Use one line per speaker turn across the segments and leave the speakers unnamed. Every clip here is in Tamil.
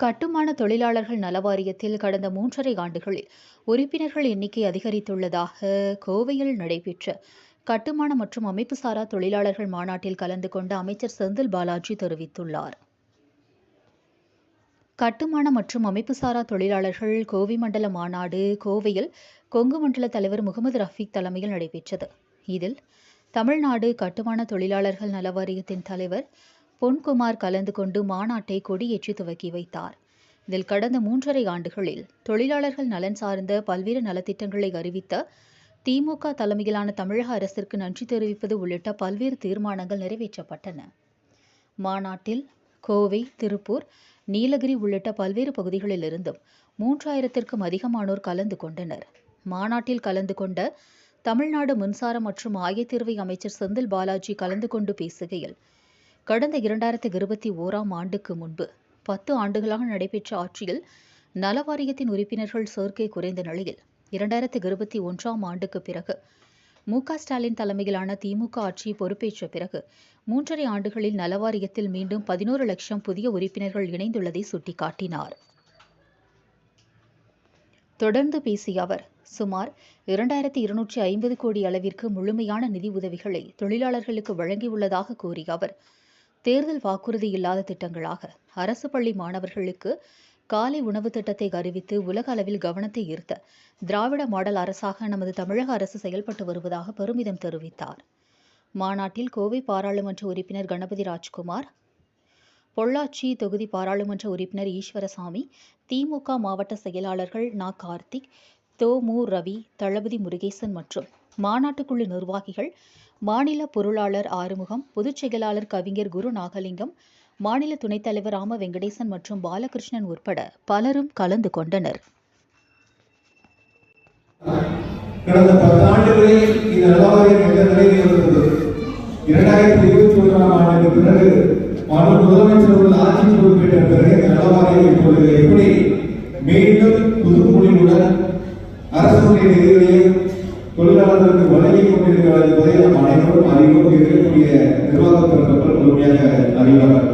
கட்டுமான தொழிலாளர்கள் நலவாரியத்தில் கடந்த மூன்றரை ஆண்டுகளில் உறுப்பினர்கள் எண்ணிக்கை அதிகரித்துள்ளதாக கோவையில் நடைபெற்ற கட்டுமான மற்றும் அமைப்புசாரா தொழிலாளர்கள் மாநாட்டில் கலந்து கொண்ட அமைச்சர் செந்தில் பாலாஜி தெரிவித்துள்ளார். கட்டுமான மற்றும் அமைப்புசாரா தொழிலாளர்கள் கோவை மண்டல மாநாடு கோவையில் கொங்கு மண்டல தலைவர் முகமது ரஃபீக் தலைமையில் நடைபெற்றது. இதில் தமிழ்நாடு கட்டுமான தொழிலாளர்கள் நலவாரியத்தின் தலைவர் பொன்குமார் கலந்து கொண்டு மாநாட்டை கொடியேற்றி துவக்கி வைத்தார். இதில் கடந்த மூன்றரை ஆண்டுகளில் தொழிலாளர்கள் நலன் சார்ந்த பல்வேறு நலத்திட்டங்களை அறிவித்த திமுக தலைமையிலான தமிழக அரசிற்கு நன்றி தெரிவிப்பது உள்ளிட்ட பல்வேறு தீர்மானங்கள் நிறைவேற்றப்பட்டன. மாநாட்டில் கோவை திருப்பூர் நீலகிரி உள்ளிட்ட பல்வேறு பகுதிகளிலிருந்தும் மூன்றாயிரத்திற்கும் அதிகமானோர் கலந்து கொண்டனர். மாநாட்டில் கலந்து கொண்ட தமிழ்நாடு மின்சார மற்றும் ஆயத்தீர்வை அமைச்சர் செந்தில் பாலாஜி கலந்து கொண்டு பேசுகையில் கடந்த இரண்டாயிரத்தி இருபத்தி ஓராம் ஆண்டுக்கு முன்பு பத்து ஆண்டுகளாக நடைபெற்ற ஆட்சியில் நல வாரியத்தின் உறுப்பினர்கள் சேர்க்கை குறைந்த நிலையில் இரண்டாயிரத்தி இருபத்தி ஒன்றாம் ஆண்டுக்கு பிறகு மு ஸ்டாலின் தலைமையிலான திமுக ஆட்சி பொறுப்பேற்ற பிறகு மூன்றரை ஆண்டுகளில் நலவாரியத்தில் மீண்டும் பதினோரு லட்சம் புதிய உறுப்பினர்கள் இணைந்துள்ளதை சுட்டிக்காட்டினார். தொடர்ந்து பேசிய அவர் சுமார் இரண்டாயிரத்தி இருநூற்றி ஐம்பது கோடி அளவிற்கு முழுமையான நிதி உதவிகளை தொழிலாளர்களுக்கு வழங்கியுள்ளதாக கூறிய அவர் தேர்தல் வாக்குறுதி இல்லாத திட்டங்களாக அரசு பள்ளி மாணவர்களுக்கு காலை உணவு திட்டத்தை அறிவித்து உலக அளவில் கவனத்தை ஈர்த்த திராவிட மாடல் அரசாக நமது தமிழக அரசு செயல்பட்டு வருவதாக பெருமிதம் தெரிவித்தார். மாநாட்டில் கோவை பாராளுமன்ற உறுப்பினர் கணபதி ராஜ்குமார் பொள்ளாச்சி தொகுதி பாராளுமன்ற உறுப்பினர் ஈஸ்வரசாமி திமுக மாவட்ட செயலாளர்கள் நா. கார்த்திக் தோ. மு. ரவி தளபதி முருகேசன் மற்றும் மாநாட்டுக்குழு நிர்வாகிகள் மாநில பொருளாளர் ஆறுமுகம் பொதுச் செயலாளர் கவிஞர் குரு நாகலிங்கம் மாநில துணைத் தலைவர் ராம வெங்கடேசன் மற்றும் பாலகிருஷ்ணன் உட்பட பலரும் கலந்து கொண்டனர்.
கடந்த பத்தாண்டுகளில் இந்த நிலவரம் எந்த நிலையில் இருந்தது இரண்டாயிரத்தி இருபத்தி ஒன்றாம் ஆண்டுக்கு பிறகு மாநில முதலமைச்சர் உள்ள ஆட்சி பொறுப்பேற்ற பிறகு இந்த நலவாரியம் இப்பொழுது எப்படி மீண்டும் புதுமொழியுடன் அரசுடைய நிதிகளையும் தொழிலாளர்களுக்கு வழங்கி கொண்டிருக்கிறது என்பதை நாம் அனைவரும் அறிவோம் இருக்கக்கூடிய நிர்வாகத்திற்கு முழுமையாக அறிவார்கள்.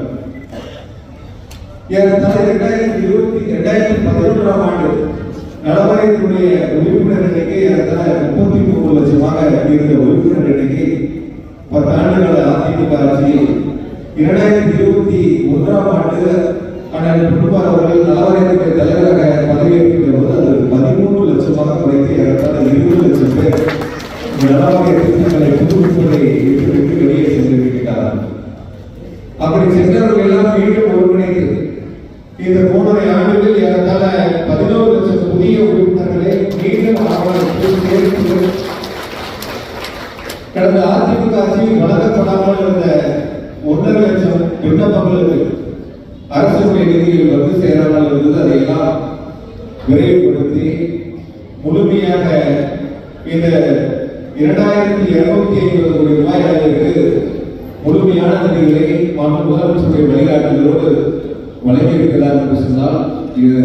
ஏறத்தாழ இரண்டாயிரத்தி இருபத்தி இரண்டாயிரத்தி பதினொன்றாம் ஆண்டு நலவாரியத்தினுடைய உறுப்பினர் எண்ணிக்கை ஏறத்தாழ முப்பத்தி மூணு லட்சமாக இருந்த உறுப்பினர் எண்ணிக்கை பத்தாண்டுகள அதிமுக ஆட்சியில் இரண்டாயிரத்தி இருபத்தி ஒன்றாம் ஆண்டு அண்ணன் குடும்பார் அவர்கள் நலவாரியத்துடைய தலைவராக பதவியேற்கின்ற போது அது லட்சமாக குறைத்து ஏறத்தாழ இருபது லட்சம் பேர் இந்த நலவாரிய திட்டங்களை புதுப்பிப்பதை விட்டுவிட்டு வெளியே சென்றிருக்கிறார்கள் அப்படி சென்றவர்கள் எல்லாம் மீண்டும் ஒருங்கிணைத்து இந்த மூன்றரை ஆண்டுகளில் ஏறத்தாழ பதினோரு லட்சம் புதிய உறுப்பினர்களை மீண்டும் ஆவணத்தில் கடந்த அதிமுக ஆட்சியில் வழங்கப்படாமல் இருந்த ஒன்றரை லட்சம் விண்ணப்பங்களுக்கு அரசுடைய நிதியில் வந்து சேராமல் இருந்தது. அதையெல்லாம் விரைவுபடுத்தி முழுமையாக இந்த இரண்டாயிரத்தி இருநூத்தி ஐம்பது கோடி ரூபாய் அளவிற்கு முழுமையான நிதிகளை மாநில முதலமைச்சருடைய வழிகாட்டுதலோடு வழங்கியிருக்கிறார் என்று சொன்னால் இது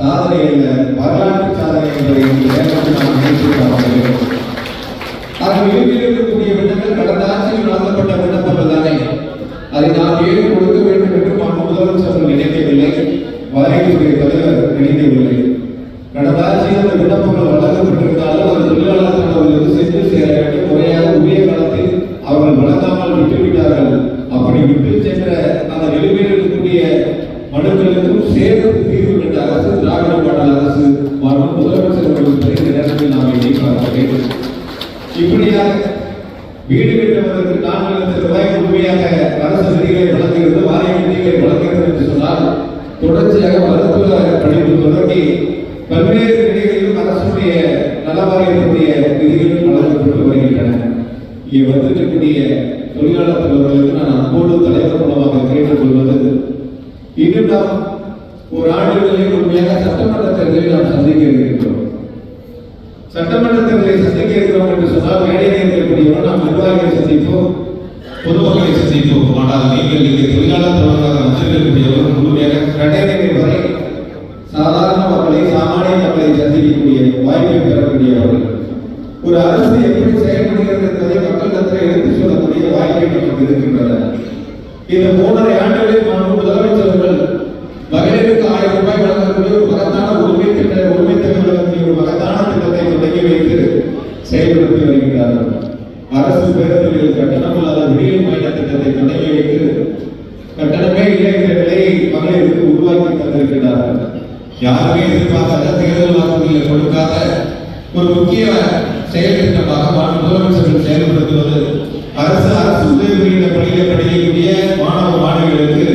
சாதனை அல்ல வரலாற்று சாதனை என்பதை இந்த ஆக இறுதியில் இருக்கக்கூடிய விண்ணங்கள் கடந்த ஆட்சியில் நடத்தப்பட்ட விண்ணப்பங்கள் தானே. அதை நாம் ஏன் கொடுக்க வேண்டும் என்று நான் முதலமைச்சர் நினைக்கவில்லை. வாரியத்துடைய தலைவர் நினைக்கவில்லை கடந்த ஆட்சியில் அந்த விண்ணப்பங்கள் வழங்கப்பட்டிருந்தாலும் அது தொழிலாளர்களுக்கு சென்று சேர வேண்டும் முறையாக உரிய காலத்தில் அவர்கள் வழங்காமல் விட்டுவிட்டார்கள் அப்படி விட்டு சென்ற அந்த நிலுவையில் இருக்கக்கூடிய மனுக்களுக்கும் சேர்த்து தீர்வு கண்ட அரசு திராவிட மாடல் அரசு மற்றும் முதலமைச்சர் அவர்களுக்கு இந்த நேரத்தில் நாம் எண்ணி பார்க்க வேண்டும் இப்படியாக வீடு கட்டுவதற்கு நான்கு லட்சம் ரூபாய் முழுமையாக அரசு நிதிகளை வழங்குகிறது வாரிய நிதிகளை வழங்குகிறது என்று சொன்னால் தொடர்ச்சியாக மருத்துவ படிப்பு தொடங்கி பல்வேறு நிலைகளிலும் அரசுடைய நலவாரியத்துடைய நிதிகள் வழங்கப்பட்டு வருகின்றன இங்கே வந்திருக்கக்கூடிய தொழிலாளர் தலைவர்களுக்கு நான் அன்போடு தலைவர் மூலமாக கேட்டுக்கொள்வது இன்னும் நாம் ஒரு ஆண்டுகளில் உண்மையாக சட்டமன்ற தேர்தலை நாம் சந்திக்க இருக்கின்றோம் சட்டமன்ற தேர்தலை சந்திக்க இருக்கிறோம் என்று சொன்னால் மேடையில் இருக்கக்கூடியவர்கள் நாம் நிர்வாகிகளை சந்திப்போம் பொதுமக்களை சந்திப்போம். ஆனால் நீங்கள் இங்கே தொழிலாளர் தலைவராக வந்திருக்கக்கூடியவர்கள் முழுமையாக சொல்லக்கூடிய நமக்கு இருக்கின்றன இந்த மூன்றரை ஆண்டுகளில் மாண்பு முதலமைச்சர்கள் மகளிருக்கு ஆயிரம் ரூபாய் வழங்கக்கூடிய ஒரு மகத்தான உரிமை திட்ட உரிமை தொகை ஒரு மகத்தான திட்டத்தை தொடங்கி வைத்து செயல்படுத்தி வருகிறார்கள் அரசு பேருந்துகளில் கட்டணமில்லாத விடியல் பயண திட்டத்தை தொடங்கி வைத்து கட்டணமே இல்லை என்ற நிலையை மகளிருக்கு உருவாக்கி தந்திருக்கிறார்கள் யாருமே எதிர்பார்க்காத தேர்தல் வாக்குறுதிகளை கொடுக்காத ஒரு முக்கிய செயல் திட்டமாக மாநில முதலமைச்சர்கள் செயல்படுத்துவது அரசு அரசு உதவி பள்ளியில் படிக்கக்கூடிய மாணவ மாணவிகளுக்கு